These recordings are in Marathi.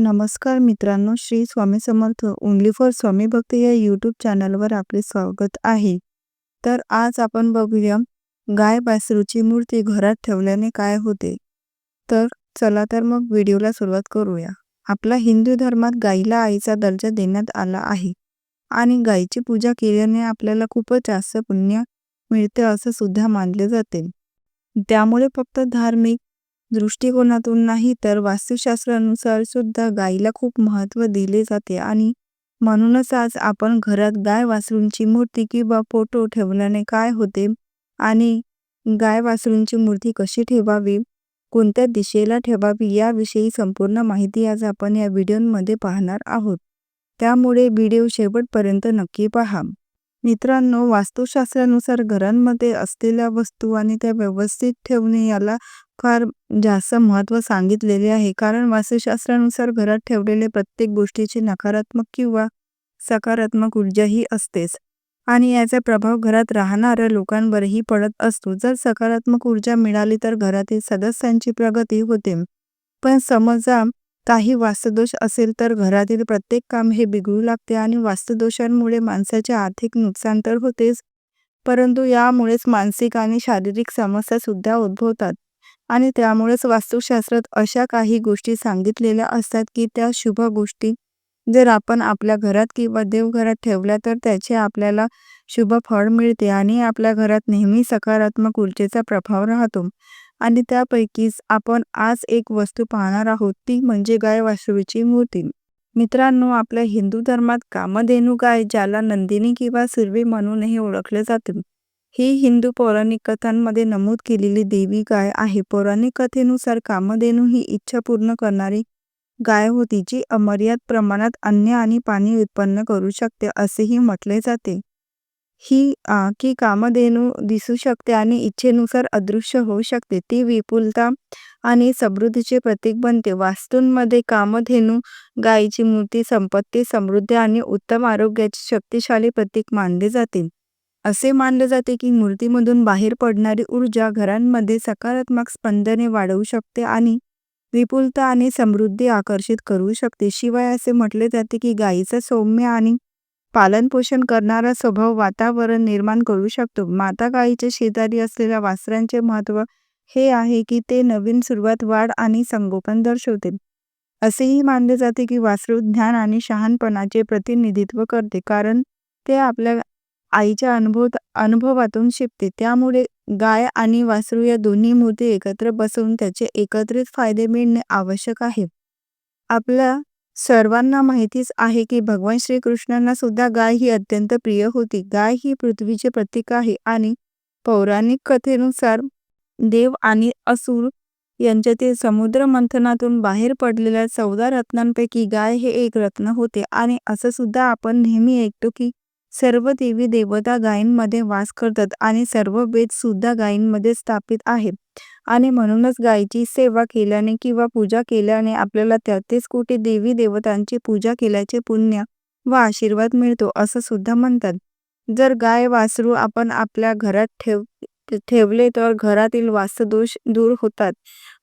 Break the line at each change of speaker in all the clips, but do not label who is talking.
नमस्कार मित्रांनो श्री स्वामी समर्थ ओनली फॉर स्वामी भक्त या यूट्यूब चॅनलवर आपले स्वागत आहे. तर आज आपण बघूया गाय बासरूची मूर्ती घरात ठेवल्याने काय होते? तर चला तर मग व्हिडिओला सुरुवात करूया. आपला हिंदू धर्मात गाईला आईचा दर्जा देण्यात आला आहे आणि गायीची पूजा केल्याने आपल्याला खूपच जास्त पुण्य मिळते असं सुद्धा मानले जाते. त्यामुळे फक्त धार्मिक दृष्टिकोनातून नाही तर वास्तुशास्त्रानुसार सुद्धा गायीला खूप महत्त्व दिले जाते आणि म्हणूनच आज आपण घरात गाय वासरूंची मूर्ती किंवा फोटो ठेवल्याने काय होते आणि गाय वासरूंची मूर्ती कशी ठेवावी कोणत्या दिशेला ठेवावी याविषयी संपूर्ण माहिती आज आपण या व्हिडिओमध्ये पाहणार आहोत. त्यामुळे व्हिडिओ शेवटपर्यंत नक्की पहा. मित्रांनो वास्तुशास्त्रानुसार घरांमध्ये असलेल्या वस्तू आणि त्या व्यवस्थित ठेवणे याला फार जास्त महत्त्व सांगितलेले आहे. कारण वास्तुशास्त्रानुसार घरात ठेवलेले प्रत्येक गोष्टीची नकारात्मक किंवा सकारात्मक ऊर्जा ही असतेच. आणि याचा प्रभाव घरात राहणाऱ्या लोकांवरही पडत असतो. जर सकारात्मक ऊर्जा मिळाली तर घरातील सदस्यांची प्रगती होते. पण समजा काही वास्तुदोष असेल तर घरातील प्रत्येक काम हे बिघडू लागते आणि वास्तुदोषांमुळे माणसाचे आर्थिक नुकसान तर होतेच परंतु यामुळेच मानसिक आणि शारीरिक समस्या सुद्धा उद्भवतात. आणि त्यामुळेच वास्तुशास्त्रात अशा काही गोष्टी सांगितलेल्या असतात की त्या शुभ गोष्टी. जर आपण आपल्या घरात किंवा देवघरात ठेवल्या तर त्याचे आपल्याला शुभ फळ मिळते आणि आपल्या घरात नेहमी सकारात्मक ऊर्जेचा प्रभाव राहतो. आणि त्यापैकीच आपण आज एक वस्तू पाहणार आहोत ती म्हणजे गाय वासरूची मूर्ती. मित्रांनो आपल्या हिंदू धर्मात कामधेनू गाय ज्याला नंदिनी किंवा सुरवी म्हणूनही ओळखले जाते ही हिंदू पौराणिक कथांमध्ये नमूद केलेली देवी गाय आहे. पौराणिक कथेनुसार कामधेनू ही इच्छा पूर्ण करणारी गाय होती जी अमर्याद प्रमाणात अन्न आणि पाणी उत्पन्न करू शकते असेही म्हटले जाते. ही की कामधेनू दिसू शकते आणि इच्छेनुसार अदृश्य होऊ शकते. ती विपुलता आणि समृद्धीचे प्रतीक बनते. वास्तूंमध्ये कामधेनू गायीची मूर्ती संपत्ती समृद्धी आणि उत्तम आरोग्याचे शक्तिशाली प्रतीक मानले जाते. असे मानले जाते की मूर्तीमधून बाहेर पडणारी ऊर्जा घरांमध्ये सकारात्मक स्पंदने वाढवू शकते आणि विपुलता आणि समृद्धी आकर्षित करू शकते. शिवाय असे म्हटले जाते की गायीचा सौम्य आणि पालनपोषण करणारा स्वभाव वातावरण निर्माण करू शकतो. माता गायीच्या शेजारी असलेल्या वासरांचे महत्त्व हे आहे की ते नवीन सुरुवात वाढ आणि संगोपन दर्शवते असेही मानले जाते की वासरू ज्ञान आणि शहाणपणाचे प्रतिनिधित्व करते कारण ते आपल्या आईच्या अनुभव अनुभवातून शिकते. त्यामुळे गाय आणि वासरू या दोन्ही मूर्ती एकत्र बसवून त्याचे एकत्रित फायदे मिळणे आवश्यक आहे. आपल्या सर्वांना माहितीच आहे की भगवान श्रीकृष्णांना सुद्धा गाय ही अत्यंत प्रिय होती. गाय ही पृथ्वीचे प्रतीक आहे आणि पौराणिक कथेनुसार देव आणि असुर यांच्यातील समुद्र मंथनातून बाहेर पडलेल्या चौदा रत्नांपैकी गाय हे एक रत्न होते आणि असं सुद्धा आपण नेहमी ऐकतो की सर्व देवी देवता गायींमध्ये वास करतात आणि सर्व वेद सुद्धा गायींमध्ये स्थापित आहेत. आणि म्हणूनच गायीची सेवा केल्याने किंवा पूजा केल्याने आपल्याला तेहतीस कोटी देवी देवतांची पूजा केल्याचे पुण्य व आशीर्वाद मिळतो असं सुद्धा म्हणतात. जर गाय वासरू आपण आपल्या घरात ठेव ठेवले तर घरातील वास्तुदोष दूर होतात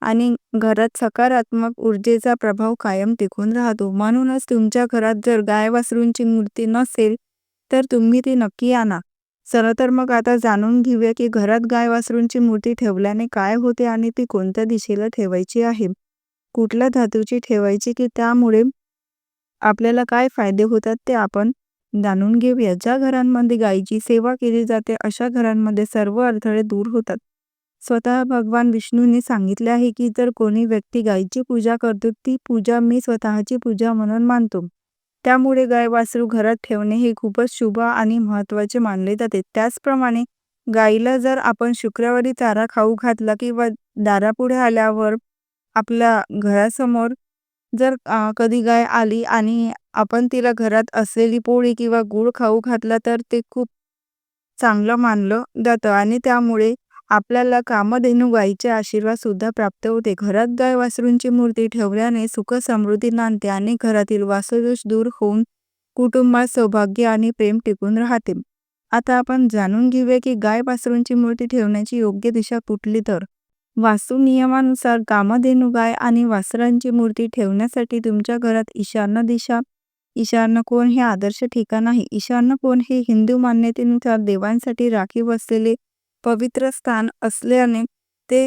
आणि घरात सकारात्मक ऊर्जेचा प्रभाव कायम टिकून राहतो. म्हणूनच तुमच्या घरात जर गाय वासरूंची मूर्ती नसेल तर तुम्ही ती नक्की आणा. चला तर मग आता जाणून घेऊया की घरात गाय वासरूंची मूर्ती ठेवल्याने काय होते आणि ती कोणत्या दिशेला ठेवायची आहे? कुठल्या धातूची ठेवायची की त्यामुळे आपल्याला काय फायदे होतात ते आपण जाणून घेऊया. ज्या घरांमध्ये गायीची सेवा केली जाते अशा घरांमध्ये सर्व अडथळे दूर होतात. स्वतः भगवान विष्णूंनी सांगितले आहे की जर कोणी व्यक्ती गायीची पूजा करतो ती पूजा मी स्वतःची पूजा म्हणून मानतो. त्यामुळे गाय वासरू घरात ठेवणे हे खूपच शुभ आणि महत्त्वाचे मानले जाते. त्याचप्रमाणे गाईला जर आपण शुक्रवारी चारा खाऊ घातला किंवा दारापुढे आल्यावर आपल्या घरासमोर जर कधी गाय आली आणि आपण तिला घरात असलेली पोळी किंवा गूळ खाऊ घातला तर ते खूप चांगलं मानलं जातं आणि त्यामुळे आपल्याला कामधेनू गायीचे आशीर्वाद सुद्धा प्राप्त होते. घरात गाय वासरूंची मूर्ती ठेवल्याने सुख समृद्धी नांदते आणि घरातील वासुदोष दूर होऊन कुटुंबात सौभाग्य आणि प्रेम टिकून राहते. आता आपण जाणून घेऊया की गाय वासरूंची मूर्ती ठेवण्याची योग्य दिशा कुठली तर. वास्तू नियमानुसार कामधेनू गाय आणि वासरांची मूर्ती ठेवण्यासाठी तुमच्या घरात ईशान्य दिशा ईशान्य कोण हे आदर्श ठिकाण आहे. ईशान्य कोण हे हिंदू मान्यतेनुसार देवांसाठी राखीव असलेले पवित्र स्थान असल्याने ते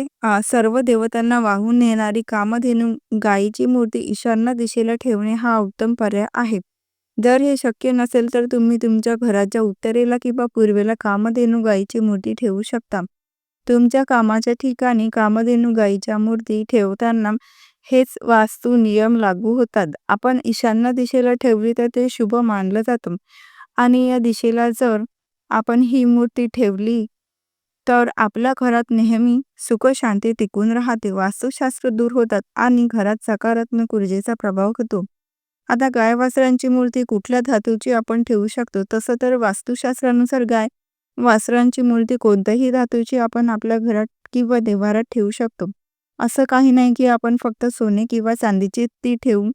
सर्व देवतांना वाहून नेणारी कामधेनू गायीची मूर्ती ईशान्य दिशेला ठेवणे हा उत्तम पर्याय आहे. जर हे शक्य नसेल तर तुम्ही तुमच्या घराच्या उत्तरेला किंवा पूर्वेला कामधेनू गायीची मूर्ती ठेवू शकता. तुमच्या कामाच्या ठिकाणी कामधेनू गायीच्या मूर्ती ठेवताना हेच वास्तू नियम लागू होतात. आपण ईशान्य दिशेला ठेवली तर ते शुभ मानलं जातं. आणि या दिशेला जर आपण ही मूर्ती ठेवली तर आपल्या घरात नेहमी सुख शांती टिकून राहते वास्तुशास्त्र दूर होतात आणि घरात सकारात्मक ऊर्जेचा प्रभाव होतो. आता गाय वासरांची मूर्ती कुठल्या धातूची आपण ठेवू शकतो? तसं तर वास्तुशास्त्रानुसार गाय वासरांची मूर्ती कोणत्याही धातूची आपण आपल्या घरात किंवा देवारात ठेवू शकतो. असं काही नाही की आपण फक्त सोने किंवा चांदीची ती ठेवू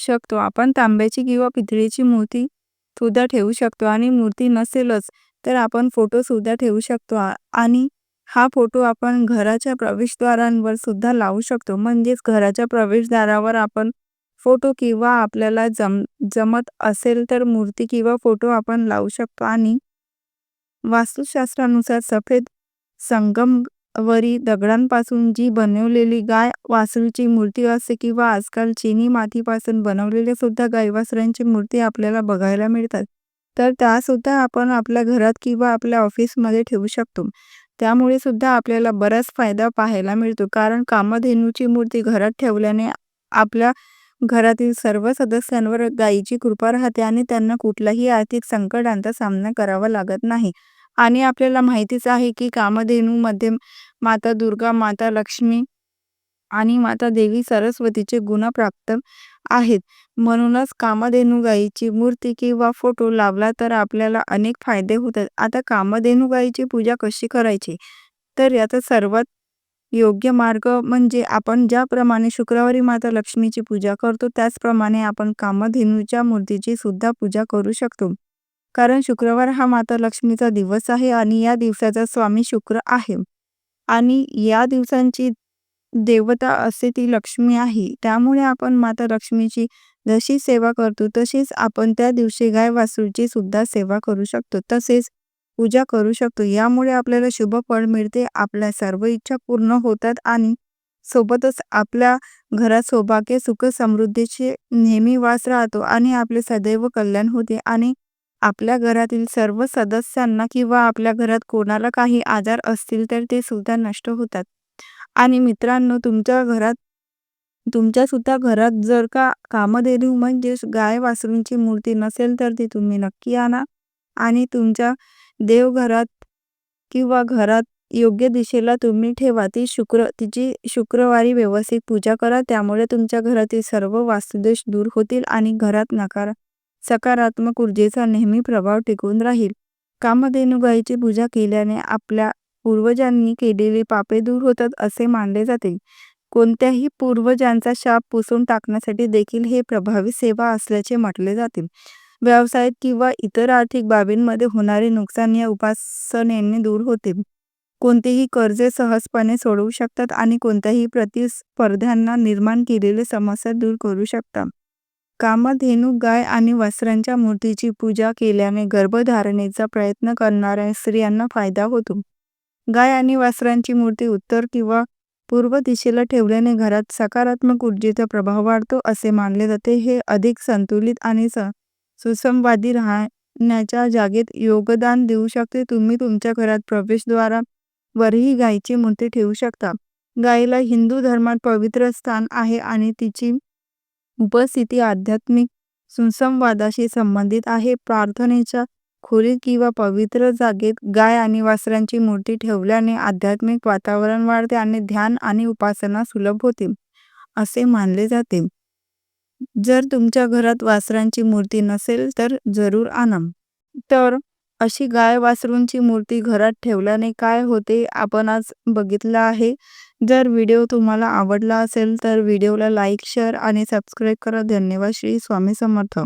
शकतो. आपण तांब्याची किंवा पितळीची मूर्ती सुद्धा ठेवू शकतो आणि मूर्ती नसेलच. तर आपण फोटो सुद्धा ठेवू शकतो. आणि हा फोटो आपण घराच्या प्रवेशद्वारांवर सुद्धा लावू शकतो. म्हणजेच घराच्या प्रवेशद्वारावर आपण फोटो किंवा आपल्याला जम जमत असेल तर मूर्ती किंवा फोटो आपण लावू शकतो. आणि वास्तुशास्त्रानुसार सफेद संगमवरी दगडांपासून जी बनवलेली गाय वासरूची मूर्ती असते किंवा आजकाल चिनी मातीपासून बनवलेल्या सुद्धा गाई वासरांची मूर्ती आपल्याला बघायला मिळतात. तर त्यासुद्धा आपण आपल्या घरात किंवा आपल्या ऑफिसमध्ये ठेवू शकतो. त्यामुळे सुद्धा आपल्याला बराच फायदा पाहायला मिळतो. कारण कामधेनूची मूर्ती घरात ठेवल्याने आपल्या घरातील सर्व सदस्यांवर गायीची कृपा राहते आणि त्यांना कुठलाही आर्थिक संकटांचा सामना करावा लागत नाही. आणि आपल्याला माहितीच आहे की कामधेनूमध्ये माता दुर्गा माता लक्ष्मी आणि माता देवी सरस्वतीचे गुण प्राप्त आहेत. म्हणूनच कामधेनू गायीची मूर्ती किंवा फोटो लावला तर आपल्याला अनेक फायदे होतात. आता कामधेनू गायीची पूजा कशी करायची? तर याचा सर्वात योग्य मार्ग म्हणजे आपण ज्याप्रमाणे शुक्रवारी माता लक्ष्मीची पूजा करतो त्याचप्रमाणे आपण कामधेनूच्या मूर्तीची सुद्धा पूजा करू शकतो. कारण शुक्रवार हा माता लक्ष्मीचा दिवस आहे आणि या दिवसाचा स्वामी शुक्र आहे. आणि या दिवसांची देवता असे ती लक्ष्मी आहे. त्यामुळे आपण माता लक्ष्मीची जशी सेवा करतो तशीच आपण त्या दिवशी गाय वासरूची सुद्धा सेवा करू शकतो तसेच पूजा करू शकतो. यामुळे आपल्याला शुभ फळ मिळते आपल्या सर्व इच्छा पूर्ण होतात आणि सोबतच आपल्या घरात सौभाग्य सुख समृद्धीचे नेहमी वास राहतो आणि आपले सदैव कल्याण होते आणि आपल्या घरातील सर्व सदस्यांना किंवा आपल्या घरात कोणाला काही आजार असतील तर ते सुद्धा नष्ट होतात. आणि मित्रांनो तुमच्या घरात तुमच्या सुद्धा घरात जर का कामधेनू म्हणजे गाय वासरूंची मूर्ती नसेल तर ती तुम्ही नक्की आणा. आणि तुमच्या देवघरात किंवा घरात योग्य दिशेला तुम्ही ठेवा. ती शुक्र तिची शुक्रवारी व्यवस्थित पूजा करा. त्यामुळे तुमच्या घरातील सर्व वास्तुदोष दूर होतील आणि घरात नकार सकारात्मक ऊर्जेचा नेहमी प्रभाव टिकून राहील. कामधेनू गायीची पूजा केल्याने आपल्या पूर्वजांनी केलेली पापे दूर होतात असे मानले जाते. कोणत्याही पूर्वजांचा शाप पुसून टाकण्यासाठी देखील हे प्रभावी सेवा असल्याचे म्हटले जाते. व्यवसायात किंवा इतर आर्थिक बाबींमध्ये होणारे नुकसान या उपासनेने दूर होते. कोणतेही कर्जे सहजपणे सोडवू शकतात आणि कोणत्याही प्रतिस्पर्ध्यांना निर्माण केलेली समस्या दूर करू शकतात. कामधेनू गाय आणि वस्त्रांच्या मूर्तीची पूजा केल्याने गर्भधारणेचा प्रयत्न करणाऱ्या स्त्रियांना फायदा होतो. गाय आणि वासरांची मूर्ती उत्तर किंवा पूर्व दिशेला ठेवल्याने घरात सकारात्मक ऊर्जेचा प्रभाव वाढतो असे मानले जाते. हे अधिक संतुलित आणि सुसंवादी राहण्याच्या जागेत योगदान देऊ शकते. तुम्ही तुमच्या घरात प्रवेशद्वारावरही गायीची मूर्ती ठेवू शकता. गायीला हिंदू धर्मात पवित्र स्थान आहे आणि तिची उपस्थिती आध्यात्मिक सुसंवादाशी संबंधित आहे. प्रार्थनेच्या खोलीत किंवा पवित्र जागेत गाय आणि वासरांची मूर्ती ठेवल्याने आध्यात्मिक वातावरण वाढते आणि ध्यान आणि उपासना सुलभ होते असे मानले जाते. जर तुमच्या घरात वासरांची मूर्ती नसेल तर जरूर आणा. तर अशी गाय वासरूंची मूर्ती घरात ठेवल्याने काय होते आपण आज बघितलं आहे. जर व्हिडिओ तुम्हाला आवडला असेल तर व्हिडिओला लाईक शेअर आणि सबस्क्राईब करा. धन्यवाद. श्री स्वामी समर्थ.